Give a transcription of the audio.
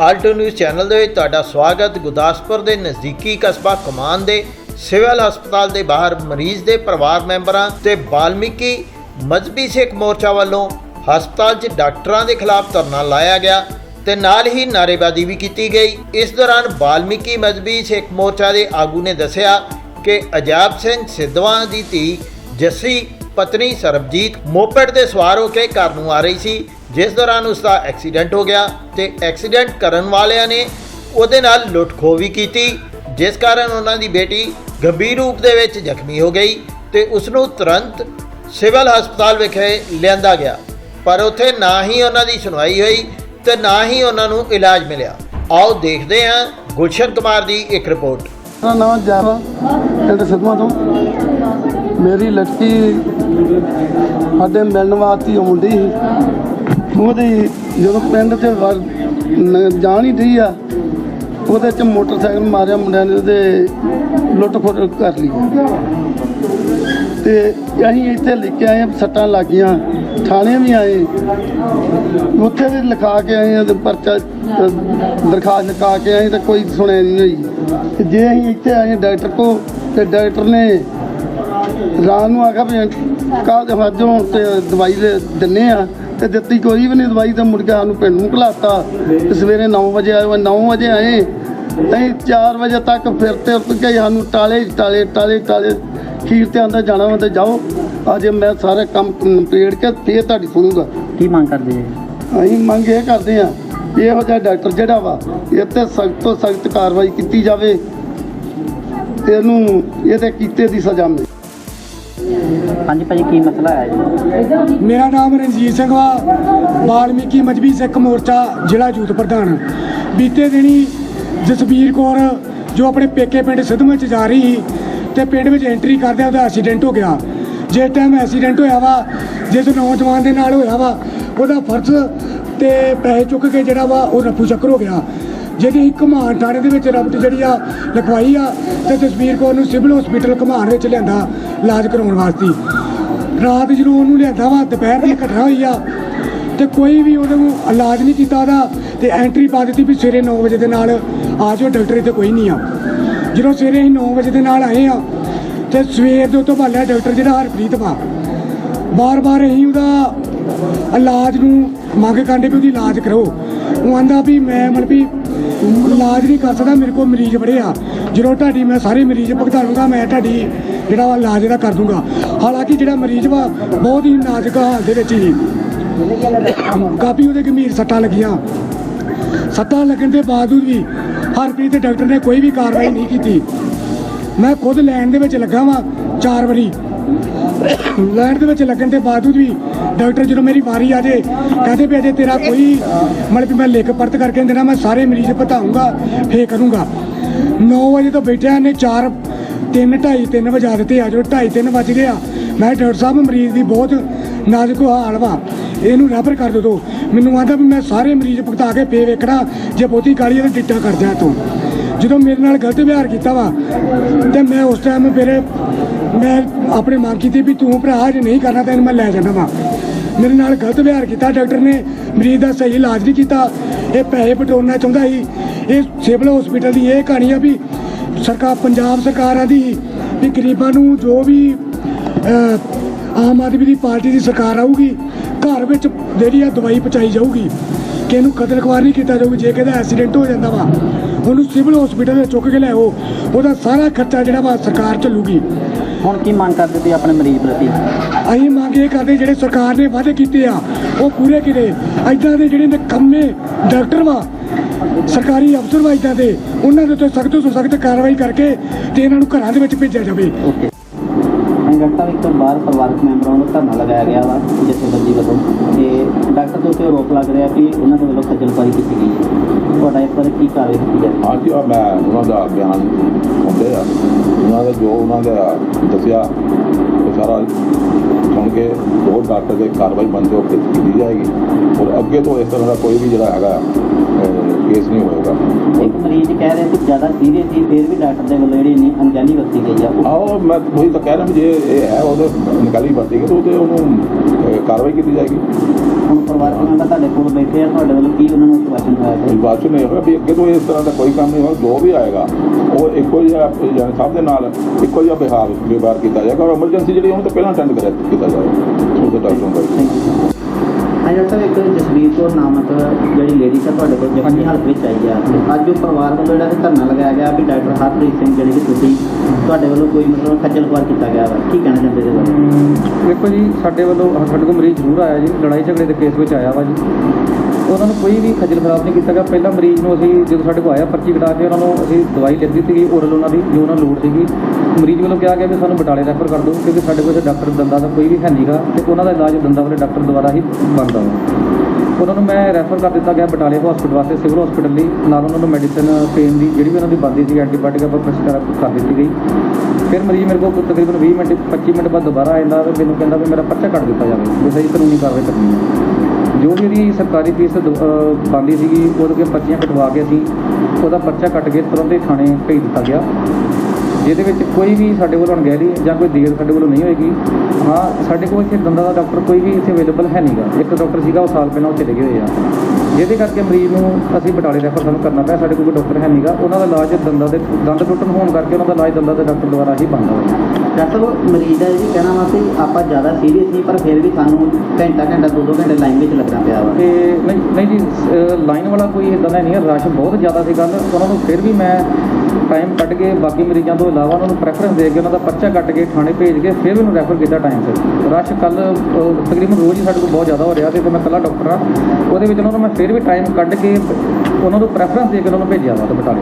Alto news channel ਦੇ ਵਿੱਚ ਤੁਹਾਡਾ ਸਵਾਗਤ। ਗੁਰਦਾਸਪੁਰ ਦੇ ਨਜ਼ਦੀਕੀ ਕਸਬਾ ਕਮਾਨ ਦੇ ਸਿਵਲ ਹਸਪਤਾਲ ਦੇ ਬਾਹਰ ਮਰੀਜ਼ ਦੇ ਪਰਿਵਾਰ ਮੈਂਬਰਾਂ ਤੇ ਬਾਲਮੀਕੀ ਮਜ਼ਬੀ ਸਿੱਖ ਮੋਰਚਾ ਵੱਲੋਂ ਹਸਪਤਾਲ 'ਚ ਡਾਕਟਰਾਂ ਦੇ ਖਿਲਾਫ ਧਰਨਾ ਲਾਇਆ ਗਿਆ ਤੇ ਨਾਲ ਹੀ ਨਾਅਰੇਬਾਜ਼ੀ ਵੀ ਕੀਤੀ ਗਈ। ਇਸ ਦੌਰਾਨ ਬਾਲਮੀਕੀ ਮਜ਼ਬੀ ਸਿੱਖ ਮੋਰਚਾ ਦੇ ਆਗੂ ਨੇ ਦੱਸਿਆ ਕਿ ਅਜਾਬ ਸਿੰਘ ਸਿੱਧਵਾਂ ਦੀ ਧੀ ਜੱਸੀ ਪਤਨੀ ਸਰਬਜੀਤ ਮੋਪੜ ਤੇ ਸਵਾਰ ਹੋ ਕੇ ਘਰ ਨੂੰ ਆ ਰਹੀ ਸੀ। ਜਿਸ ਦੌਰਾਨ ਉਸ ਦਾ ਐਕਸੀਡੈਂਟ ਹੋ ਗਿਆ ਤੇ ਐਕਸੀਡੈਂਟ ਕਰਨ ਵਾਲਿਆਂ ਨੇ ਉਹਦੇ ਨਾਲ ਲੁੱਟਖੋ ਵੀ ਕੀਤੀ, ਜਿਸ ਕਾਰਨ ਉਹਨਾਂ ਦੀ ਬੇਟੀ ਗੰਭੀਰ ਰੂਪ ਦੇ ਵਿੱਚ ਜ਼ਖਮੀ ਹੋ ਗਈ ਤੇ ਉਸ ਨੂੰ ਤੁਰੰਤ ਸਿਵਲ ਹਸਪਤਾਲ ਵਿਖੇ ਲਿਆਂਦਾ ਗਿਆ। ਪਰ ਉੱਥੇ ਨਾ ਹੀ ਉਹਨਾਂ ਦੀ ਸੁਣਵਾਈ ਹੋਈ ਤੇ ਨਾ ਹੀ ਉਹਨਾਂ ਨੂੰ ਇਲਾਜ ਮਿਲਿਆ। ਆਓ ਦੇਖਦੇ ਹਾਂ ਗੁਲਸ਼ਨ ਕੁਮਾਰ ਦੀ ਇੱਕ ਰਿਪੋਰਟ। ਮੇਰਾ ਨਾਮ ਜੈਵਾ ਪਿੰਡ ਸਿੱਧਵਾਂ ਤੋਂ। ਮੇਰੀ ਲੜਕੀ ਸਾਡੇ ਮਿਲਣ ਵਾਸਤੇ ਆਉਂਦੀ ਸੀ। ਉਹਦੀ ਜਦੋਂ ਪਿੰਡ ਤੇ ਵਰ- ਜਾਣ ਹੀ ਰਹੀ ਆ ਉਹਦੇ ਚ ਮੋਟਰਸਾਈਕਲ ਮਾਰਿਆ ਮੁੰਡਿਆਂ ਨੇ ਉਹਦੇ ਲੁੱਟ ਖੋਟ ਕਰ ਲਈ। ਤੇ ਅਸੀਂ ਇੱਥੇ ਲਿਖ ਕੇ ਆਏ ਹਾਂ, ਸੱਟਾਂ ਲੱਗੀਆਂ ਥਾਣੇ ਵੀ ਆਏ। ਉੱਥੇ ਵੀ ਲਿਖਾ ਕੇ ਆਏ ਹਾਂ ਤੇ ਪਰਚਾ ਦਰਖਾਸਤ ਲਿਖਾ ਕੇ ਆਏ ਤਾਂ ਕੋਈ ਸੁਣਿਆ ਨਹੀਂ ਹੋਈ। ਜੇ ਅਸੀਂ ਇੱਥੇ ਆਏ ਡਾਕਟਰ ਕੋ ਤੇ ਡਾਕਟਰ ਨੇ ਰਾਤ ਨੂੰ ਆਖਿਆ ਵੀ ਕਾਹ ਦੇ ਵਜੋਂ ਤੇ ਦਵਾਈ ਦੇ ਦਿੰਨੇ ਆ। ਤੇ ਦਿੱਤੀ ਕੋਈ ਵੀ ਨਹੀਂ ਦਵਾਈ ਤੇ ਮੁੜ ਕੇ ਸਾਨੂੰ ਪਿੰਡ ਨੂੰ ਘਲਾਤਾ। ਤੇ ਸਵੇਰੇ 9 ਵਜੇ ਆਏ 9 ਵਜੇ ਆਏ। ਅਸੀਂ 4 ਵਜੇ ਤੱਕ ਫਿਰ ਤੇ ਉੱਤ ਕੇ ਸਾਨੂੰ ਟਾਲੇ ਟਾਲੇ ਟਾਲੇ ਟਾਲੇ। ਖੀਰ ਤੇ ਆਂਦਾ ਜਾਣਾ ਤੇ ਜਾਓ। ਅਜੇ ਮੈਂ ਸਾਰੇ ਕੰਮ ਕੰਪਲੀਟ ਕੇ ਫੇਰ ਤੁਹਾਡੀ ਸੁਣੂਗਾ ਕੀ ਮੰਗ ਕਰਦੇ ਜੀ? ਅਸੀਂ ਮੰਗ ਇਹ ਕਰਦੇ ਆ ਇਹੋ ਜਿਹਾ ਡਾਕਟਰ ਜਿਹੜਾ ਵਾ ਇਹ ਤੇ ਸਖਤ ਤੋਂ ਸਖਤ ਕਾਰਵਾਈ ਕੀਤੀ ਜਾਵੇ। ਤੇ ਇਹਨੂੰ ਇਹਦੇ ਕੀਤੇ ਦੀ ਸਜ਼ਾ ਮਿਲੇ। ਹਾਂਜੀ ਭਾਜੀ, ਕੀ ਮਸਲਾ ਹੈ ਜੀ? ਮੇਰਾ ਨਾਮ ਰਣਜੀਤ ਸਿੰਘ ਵਾ, ਬਾਲਮੀਕੀ ਮਜਬੀ ਸਿੱਖ ਮੋਰਚਾ, ਜ਼ਿਲ੍ਹਾ ਯੂਥ ਪ੍ਰਧਾਨ। ਬੀਤੇ ਦਿਨੀ ਜਸਬੀਰ ਕੌਰ, ਜੋ ਆਪਣੇ ਪੇਕੇ ਪਿੰਡ ਸਿੱਧਵਾਂ ਚ ਜਾ ਰਹੀ ਸੀ ਤੇ ਪਿੰਡ ਵਿੱਚ ਐਂਟਰੀ ਕਰਦਿਆਂ ਉਹਦਾ ਐਕਸੀਡੈਂਟ ਹੋ ਗਿਆ। ਜਿਸ ਟਾਈਮ ਐਕਸੀਡੈਂਟ ਹੋਇਆ ਵਾ, ਜਿਸ ਨੌਜਵਾਨ ਦੇ ਨਾਲ ਹੋਇਆ ਵਾ, ਉਹਦਾ ਫਰਜ਼ ਤੇ ਪੈਸੇ ਚੁੱਕ ਕੇ ਜਿਹੜਾ ਵਾ, ਉਹ ਰੱਫੂ ਚੱਕਰ ਹੋ ਗਿਆ। ਜਿਹਦੀ ਘਮਾਨ ਥਾਣੇ ਦੇ ਵਿੱਚ ਰਬਟ ਜਿਹੜੀ ਆ ਲਿਖਵਾਈ ਆ ਤੇ ਜਸਵੀਰ ਕੌਰ ਨੂੰ ਸਿਵਲ ਹਸਪੀਟਲ ਘਮਾਨ ਵਿੱਚ ਲਿਆਂਦਾ ਇਲਾਜ ਕਰਾਉਣ ਵਾਸਤੇ। ਰਾਤ ਜਦੋਂ ਉਹਨੂੰ ਲਿਆਂਦਾ ਵਾ, ਦੁਪਹਿਰ ਦੀ ਘਟਨਾ ਹੋਈ ਆ ਤੇ ਕੋਈ ਵੀ ਉਹਨੂੰ ਇਲਾਜ ਨਹੀਂ ਕੀਤਾ ਉਹਦਾ ਤੇ ਐਂਟਰੀ ਪਾ ਦਿੱਤੀ ਵੀ ਸਵੇਰੇ 9 ਵਜੇ ਦੇ ਨਾਲ ਆ ਜਾਓ, ਡਾਕਟਰ ਇੱਥੇ ਕੋਈ ਨਹੀਂ ਆ। ਜਦੋਂ ਸਵੇਰੇ ਅਸੀਂ 9 ਵਜੇ ਦੇ ਨਾਲ ਆਏ ਆ ਤੇ ਸਵੇਰ ਦੇ ਉੱਤੋਂ ਭਾਲਿਆ ਡਾਕਟਰ ਜਿਹੜਾ ਹਰਪ੍ਰੀਤ ਵਾ। ਬਾਰ-ਬਾਰ ਅਸੀਂ ਉਹਦਾ ਇਲਾਜ ਨੂੰ ਮੰਗ ਕਰਦੇ ਵੀ ਉਹਦੀ ਇਲਾਜ ਕਰੋ ਉਹ ਆਂਦਾ ਵੀ ਮੈਂ ਮਤਲਬ ਵੀ ਇਲਾਜ ਨਹੀਂ ਕਰ ਸਕਦਾ, ਮੇਰੇ ਕੋਲ ਮਰੀਜ਼ ਬੜੇ ਆ। ਜਦੋਂ ਤੁਹਾਡੀ ਮੈਂ ਸਾਰੇ ਮਰੀਜ਼ ਭੁਗਤਾ ਲੂੰਗਾ ਮੈਂ ਤੁਹਾਡੀ ਜਿਹੜਾ ਵਾ ਇਲਾਜ ਇਹਦਾ ਕਰ ਦੂੰਗਾ। ਹਾਲਾਂਕਿ ਜਿਹੜਾ ਮਰੀਜ਼ ਵਾ, ਬਹੁਤ ਹੀ ਨਾਜ਼ੁਕ ਹਾਲ ਦੇ ਵਿੱਚ ਹੀ ਕਾਫੀ ਉਹਦੇ ਗੰਭੀਰ ਸੱਟਾਂ ਲੱਗੀਆਂ। ਸੱਟਾਂ ਲੱਗਣ ਦੇ ਬਾਵਜੂਦ ਵੀ ਹਰਪ੍ਰੀਤ ਦੇ ਡਾਕਟਰ ਨੇ ਕੋਈ ਵੀ ਕਾਰਵਾਈ ਨਹੀਂ ਕੀਤੀ। ਮੈਂ ਖੁਦ ਲੈਣ ਦੇ ਵਿੱਚ ਲੱਗਾ ਵਾਂ ਚਾਰ ਵਾਰੀ। ਲੈਣ ਦੇ ਵਿੱਚ ਲੱਗਣ ਦੇ ਬਾਵਜੂਦ ਵੀ ਡਾਕਟਰ ਜਦੋਂ ਮੇਰੀ ਵਾਰੀ ਆ ਜੇ ਕਹਿੰਦੇ ਵੀ ਅਜੇ ਤੇਰਾ ਕੋਈ, ਮਤਲਬ ਵੀ ਮੈਂ ਲਿਖ ਪਰਤ ਕਰਕੇ ਦੇਣਾ, ਮੈਂ ਸਾਰੇ ਮਰੀਜ਼ ਬਤਾਉਂਗਾ ਫੇ ਕਰੂੰਗਾ। 9 ਵਜੇ ਤੋਂ ਬੈਠਿਆ ਨੇ 4 ਤਿੰਨ, ਢਾਈ, ਤਿੰਨ ਵਜਾ ਦਿੱਤੇ ਆ ਜੋ ਢਾਈ, ਤਿੰਨ ਵੱਜ ਗਿਆ ਆ। ਮੈਂ ਡਾਕਟਰ ਸਾਹਿਬ, ਮਰੀਜ਼ ਦੀ ਬਹੁਤ ਨਾਜ਼ੁਕ ਹਾਲ ਵਾ, ਇਹਨੂੰ ਰੈਫਰ ਕਰ ਦੋ। ਮੈਨੂੰ ਆਂਦਾ ਵੀ ਮੈਂ ਸਾਰੇ ਮਰੀਜ਼ ਭੁਗਤਾ ਕੇ ਫੇਰ ਵੇਖਣਾ, ਜੇ ਬਹੁਤੀ ਕਾਲੀ ਤੇ ਡਿੱਟਾ ਕਰ ਦਿਆਂ ਤੂੰ। ਜਦੋਂ ਮੇਰੇ ਨਾਲ ਗਲਤ ਵਿਹਾਰ ਕੀਤਾ ਵਾ, ਤੇ ਮੈਂ ਉਸ ਟਾਈਮ ਫਿਰ ਮੈਂ ਆਪਣੇ ਮੰਗ ਕੀਤੀ ਵੀ ਤੂੰ ਭਰਾ, ਜੇ ਨਹੀਂ ਕਰਨਾ ਤਾਂ ਇਹਨੂੰ ਮੈਂ ਲੈ ਜਾਣਾ ਵਾ। ਮੇਰੇ ਨਾਲ ਗਲਤ ਵਿਹਾਰ ਕੀਤਾ, ਡਾਕਟਰ ਨੇ ਮਰੀਜ਼ ਦਾ ਸਹੀ ਇਲਾਜ ਨਹੀਂ ਕੀਤਾ, ਇਹ ਪੈਸੇ ਪਟਾਉਣਾ ਚਾਹੁੰਦਾ ਸੀ। ਇਹ ਸਿਵਲ ਹਸਪੀਟਲ ਦੀ ਇਹ ਕਹਾਣੀ ਆ ਵੀ ਸਰਕਾਰ ਪੰਜਾਬ ਸਰਕਾਰਾਂ ਦੀ ਵੀ ਗਰੀਬਾਂ ਨੂੰ ਜੋ ਵੀ ਆਮ ਆਦਮੀ ਦੀ ਪਾਰਟੀ ਦੀ ਸਰਕਾਰ ਆਊਗੀ, ਘਰ ਵਿੱਚ ਜਿਹੜੀ ਆ ਦਵਾਈ ਪਹੁੰਚਾਈ ਜਾਊਗੀ, ਕਿ ਇਹਨੂੰ ਕਤਲ ਖਵਾਰ ਨਹੀਂ ਕੀਤਾ ਜਾਊਗਾ, ਜੇ ਕਿਹਦਾ ਐਕਸੀਡੈਂਟ ਹੋ ਜਾਂਦਾ ਵਾ। ਉਹਨੂੰ ਸਿਵਲ ਹਸਪੀਟਲ ਵਿੱਚ ਚੁੱਕ ਕੇ ਲਿਆਓ ਉਹਦਾ ਸਾਰਾ ਖਰਚਾ ਜਿਹੜਾ ਵਾ ਸਰਕਾਰ ਝੱਲੂਗੀ ਹੁਣ ਕੀ ਮੰਗ ਕਰਦੇ ਤੁਸੀਂ ਆਪਣੇ ਮਰੀਜ਼ ਪ੍ਰਤੀ? ਅਸੀਂ ਮੰਗ ਇਹ ਕਰਦੇ ਜਿਹੜੇ ਸਰਕਾਰ ਨੇ ਵਾਅਦੇ ਕੀਤੇ ਆ ਉਹ ਪੂਰੇ ਕੀਤੇ। ਐਦਾਂ ਦੇ ਜਿਹੜੇ ਨਿਕੰਮੇ ਡਾਕਟਰ ਵਾ ਸਰਕਾਰੀ ਅਫਸਰ ਵਾ ਐਦਾਂ ਦੇ ਉਹਨਾਂ ਦੇ ਉੱਤੇ ਸਖਤ ਤੋਂ ਸਖਤ ਕਾਰਵਾਈ ਕਰਕੇ ਤੇ ਇਹਨਾਂ ਨੂੰ ਘਰਾਂ ਦੇ ਵਿੱਚ ਭੇਜਿਆ ਜਾਵੇ। ਓਕੇ। ਡਾਕਟਰ ਇੱਕ ਬਾਹਰ ਪਰਿਵਾਰਕ ਮੈਂਬਰਾਂ ਨੂੰ ਧਰਨਾ ਲਗਾਇਆ ਗਿਆ ਵਾ ਜਥੇਬੰਦੀ ਵੱਲੋਂ। ਤੇ ਡਾਕਟਰ ਦੇ ਉੱਤੇ ਆਰੋਪ ਲੱਗ ਰਿਹਾ ਕਿ ਉਹਨਾਂ ਦੇ ਵੱਲੋਂ ਖੱਜਲਪਾਰੀ ਕੀਤੀ ਗਈ ਹੈ। ਬਾਰੇ ਕੀ ਕਾਰਵਾਈ ਕੀਤੀ ਜਾਵੇ ਹਾਂਜੀ ਆ ਮੈਂ ਉਹਨਾਂ ਦਾ ਬਿਆਨ ਹੁੰਦੇ ਆ। ਉਹਨਾਂ ਦਾ ਜੋ ਉਹਨਾਂ ਦਾ ਦੱਸਿਆ ਉਹ ਸਾਰਾ ਸੁਣ ਕੇ ਜੋ ਡਾਕਟਰ ਦੇ ਕਾਰਵਾਈ ਬਣਦੇ ਉਹ ਕੀਤੀ ਜਾਏਗੀ। ਔਰ ਅੱਗੇ ਤੋਂ ਇਸ ਤਰ੍ਹਾਂ ਦਾ ਕੋਈ ਵੀ ਜਿਹੜਾ ਹੈਗਾ ਕੇਸ ਨਹੀਂ ਹੋਏਗਾ। ਇੱਕ ਮਰੀਜ਼ ਕਹਿ ਰਿਹਾ ਕਿ ਜ਼ਿਆਦਾ ਸੀਰੀਅਸ ਸੀ ਫਿਰ ਵੀ ਡਾਕਟਰ ਦੇ ਵੱਲੋਂ ਜਿਹੜੀ ਅਣਜਾਣੀ ਵਰਤੀ ਗਈ ਆ। ਆਓ ਮੈਂ ਉਹੀ ਤਾਂ ਕਹਿ ਰਿਹਾ ਵੀ ਜੇ ਇਹ ਹੈ ਉਹਦੇ ਨਿਕਾਲੀ ਵਰਤੀ ਗਈ ਤਾਂ ਉਹਦੇ ਉਹਨੂੰ ਕਾਰਵਾਈ ਕੀਤੀ ਜਾਏਗੀ। ਪਰਿਵਾਰਕ ਮੈਂਬਰ ਤੁਹਾਡੇ ਕੋਲ ਬੈਠੇ ਆ ਤੁਹਾਡੇ ਵੱਲੋਂ ਕੀ ਉਹਨਾਂ ਨੂੰ ਸਵਾਸ਼ਨ ਹੋਇਆ ਕੋਈ ਹੈ ਬਾਤ ਨਹੀਂ ਹੋਇਆ ਵੀ ਅੱਗੇ ਤੋਂ ਇਸ ਤਰ੍ਹਾਂ ਦਾ ਕੋਈ ਕੰਮ ਨਹੀਂ ਹੋਇਆ ਜੋ ਵੀ ਆਏਗਾ ਉਹ ਇੱਕੋ ਜਿਹਾ ਜਾਨ ਸਾਹਿਬ ਦੇ ਨਾਲ ਇੱਕੋ ਜਿਹਾ ਵਿਹਾਰ ਵਿਵਹਾਰ ਕੀਤਾ ਜਾਏਗਾ ਔਰ ਐਮਰਜੈਂਸੀ ਜਿਹੜੀ ਉਹਨੂੰ ਤਾਂ ਪਹਿਲਾਂ ਅਟੈਂਡ ਕਰਿਆ ਕੀਤਾ ਜਾਏਗਾ। ਉਹਦੇ ਡਾਕਟਰਾਂ ਦਾ ਡਾਕਟਰ ਸਾਹਿਬ ਇੱਕ ਜਸਵੀਰ ਕੌਰ ਨਾਮਕ ਜਿਹੜੀ ਲੇਡੀ ਹੈ ਤੁਹਾਡੇ ਕੋਲ ਜ਼ਖਮੀ ਹਾਲਤ ਵਿੱਚ ਆਈ ਆ। ਅੱਜ ਉਹ ਪਰਿਵਾਰ ਵੱਲੋਂ ਜਿਹੜਾ ਕਿ ਧਰਨਾ ਲਗਾਇਆ ਗਿਆ ਵੀ ਡਾਕਟਰ ਹਰਪ੍ਰੀਤ ਸਿੰਘ ਜਿਹੜੇ ਕਿ ਤੁਸੀਂ ਤੁਹਾਡੇ ਵੱਲੋਂ ਕੋਈ ਮਤਲਬ ਖੱਜਲ ਖੁਆਰ ਕੀਤਾ ਗਿਆ ਵਾ। ਕੀ ਕਹਿਣਾ ਚਾਹੁੰਦੇ ਬਾਰੇ ਦੇਖੋ ਜੀ ਸਾਡੇ ਵੱਲੋਂ ਸਾਡੇ ਕੋਲ ਮਰੀਜ਼ ਜ਼ਰੂਰ ਆਇਆ ਜੀ ਲੜਾਈ ਝਗੜੇ ਦੇ ਕੇਸ ਵਿੱਚ ਆਇਆ ਵਾ ਜੀ। ਉਹਨਾਂ ਨੂੰ ਕੋਈ ਵੀ ਖੱਜਲ ਖਰਾਬ ਨਹੀਂ ਕੀਤਾ ਗਿਆ। ਪਹਿਲਾਂ ਮਰੀਜ਼ ਨੂੰ ਅਸੀਂ ਜਦੋਂ ਸਾਡੇ ਕੋਲ ਆਇਆ ਪਰਚੀ ਕਟਾ ਕੇ, ਉਹਨਾਂ ਨੂੰ ਅਸੀਂ ਦਵਾਈ ਲਿਖ ਸੀਗੀ ਓਰਲ ਉਹਨਾਂ ਦੀ, ਜੋ ਉਹਨਾਂ ਲੋੜ ਸੀਗੀ। ਮਰੀਜ਼ ਵੱਲੋਂ ਕਿਹਾ ਗਿਆ ਵੀ ਸਾਨੂੰ ਬਟਾਲੇ ਰੈਫਰ ਕਰ ਦਿਓ, ਕਿਉਂਕਿ ਸਾਡੇ ਕੋਲ ਇੱਥੇ ਡਾਕਟਰ ਦੰਦਾ ਦਾ ਕੋਈ ਵੀ ਹੈ ਨਹੀਂਗਾ ਤੇ ਉਹਨਾਂ ਦਾ ਇਲਾਜ ਦੰਦਾ ਵਾਲੇ ਡਾਕਟਰ ਦੁਆਰਾ ਹੀ ਬਣਦਾ ਵਾ। ਉਹਨਾਂ ਨੂੰ ਮੈਂ ਰੈਫਰ ਕਰ ਦਿੱਤਾ ਗਿਆ ਬਟਾਲੇ ਹਸਪੀਟਲ ਵਾਸਤੇ ਸਿਵਲ ਹਸਪੀਟਲ ਲਈ। ਨਾਲ ਉਹਨਾਂ ਨੂੰ ਮੈਡੀਸਨ ਪੇਨ ਦੀ ਜਿਹੜੀ ਵੀ ਉਹਨਾਂ ਦੀ ਬਣਦੀ ਸੀ ਐਂਟੀਬਾਇਓਟਿਕ ਆਪਾਂ ਪ੍ਰੈਸਕ੍ਰਾਈਬ ਕਰ ਦਿੱਤੀ ਗਈ। ਫਿਰ ਮਰੀਜ਼ ਮੇਰੇ ਕੋਲ ਤਕਰੀਬਨ 20 ਮਿੰਟ 25 ਮਿੰਟ ਬਾਅਦ ਦੁਬਾਰਾ ਆਉਂਦਾ ਤੇ ਮੈਨੂੰ ਕਹਿੰਦਾ ਵੀ ਮੇਰਾ ਪਰਚਾ ਕੱਟ ਦਿੱਤਾ ਜਾਵੇ, ਵੀ ਸਹੀ ਕਾਨੂੰਨੀ ਕਾਰਵਾਈ ਕਰਨੀ ਹੈ। ਜੋ ਵੀ ਉਹਦੀ ਸਰਕਾਰੀ ਫੀਸ ਬਣਦੀ ਸੀਗੀ, ਉਹਦੇ ਕੇ ਪਰਚੀਆਂ ਕਟਵਾ ਕੇ ਅਸੀਂ ਉਹਦਾ ਪਰਚਾ ਕੱਟ ਕੇ ਤੁਰੰਤ ਹੀ ਥਾਣੇ ਭੇਜ ਦਿੱਤਾ ਗਿਆ। ਜਿਹਦੇ ਵਿੱਚ ਕੋਈ ਵੀ ਸਾਡੇ ਵੱਲੋਂ ਅਣਗਹਿਲੀ ਜਾਂ ਕੋਈ ਦੇਰ ਸਾਡੇ ਵੱਲੋਂ ਨਹੀਂ ਹੋਏਗੀ। ਹਾਂ, ਸਾਡੇ ਕੋਲ ਇੱਥੇ ਦੰਦਾਂ ਦਾ ਡਾਕਟਰ ਕੋਈ ਵੀ ਇੱਥੇ ਅਵੇਲੇਬਲ ਹੈ ਨਹੀਂਗਾ ਇੱਕ ਡਾਕਟਰ ਸੀਗਾ, ਉਹ ਸਾਲ ਪਹਿਲਾਂ ਉਹ ਚਲੇ ਗਏ ਹੋਏ ਆ। ਜਿਹਦੇ ਕਰਕੇ ਮਰੀਜ਼ ਨੂੰ ਅਸੀਂ ਬਟਾਲੇ ਰੈਫਰ ਸਾਨੂੰ ਕਰਨਾ ਪਿਆ, ਸਾਡੇ ਕੋਲ ਕੋਈ ਡਾਕਟਰ ਹੈ ਨਹੀਂਗਾ ਉਹਨਾਂ ਦਾ ਇਲਾਜ ਦੰਦਾਂ ਦੇ ਦੰਦ ਟੁੱਟਣ ਹੋਣ ਕਰਕੇ ਉਹਨਾਂ ਦਾ ਇਲਾਜ ਦੰਦਾਂ ਦੇ ਡਾਕਟਰ ਦੁਆਰਾ ਹੀ ਬੰਦ ਹੋਇਆ। ਡਾਕਟਰ ਸਾਹਿਬ ਮਰੀਜ਼ ਦਾ ਇਹ ਵੀ ਕਹਿਣਾ ਵਾ ਕਿ ਆਪਾਂ ਜ਼ਿਆਦਾ ਸੀਰੀਅਸ ਨਹੀਂ, ਪਰ ਫਿਰ ਵੀ ਸਾਨੂੰ ਘੰਟਾ ਘੰਟਾ, ਦੋ ਦੋ ਘੰਟੇ ਲਾਈਨ ਵਿੱਚ ਲੱਗਣਾ ਪਿਆ ਵਾ। ਤੇ ਨਹੀਂ ਨਹੀਂ ਜੀ ਲਾਈਨ ਵਾਲਾ ਕੋਈ ਇਦਾਂ ਦਾ ਨਹੀਂ ਹੈ ਰਸ਼ ਬਹੁਤ ਜ਼ਿਆਦਾ ਸੀ ਕੱਲ ਉਹਨਾਂ ਨੂੰ ਫਿਰ ਵੀ ਮੈਂ ਟਾਈਮ ਕੱਢ ਕੇ ਬਾਕੀ ਮਰੀਜ਼ਾਂ ਤੋਂ ਇਲਾਵਾ ਉਹਨਾਂ ਨੂੰ ਪ੍ਰੈਫਰੈਂਸ ਦੇ ਕੇ ਉਹਨਾਂ ਦਾ ਪਰਚਾ ਕੱਟ ਕੇ ਥਾਣੇ ਭੇਜ ਕੇ ਫਿਰ ਉਹਨੂੰ ਰੈਫਰ ਕੀਤਾ ਟਾਈਮ ਤੇ। ਰਸ਼ ਕੱਲ ਤਕਰੀਬਨ ਰੋਜ਼ ਹੀ ਸਾਡੇ ਕੋਲ ਬਹੁਤ ਜ਼ਿਆਦਾ ਹੋ ਰਿਹਾ ਤੇ ਮੈਂ ਇਕੱਲਾ ਡਾਕਟਰ ਆ ਉਹਦੇ ਵਿੱਚ ਉਹਨਾਂ ਨੂੰ ਮੈਂ ਫਿਰ ਵੀ ਟਾਈਮ ਕੱਢ ਕੇ ਉਹਨਾਂ ਨੂੰ ਪ੍ਰੈਫਰੈਂਸ ਦੇ ਕੇ ਉਹਨਾਂ ਨੂੰ ਭੇਜਿਆ ਵਾ ਬਟਾਲੇ।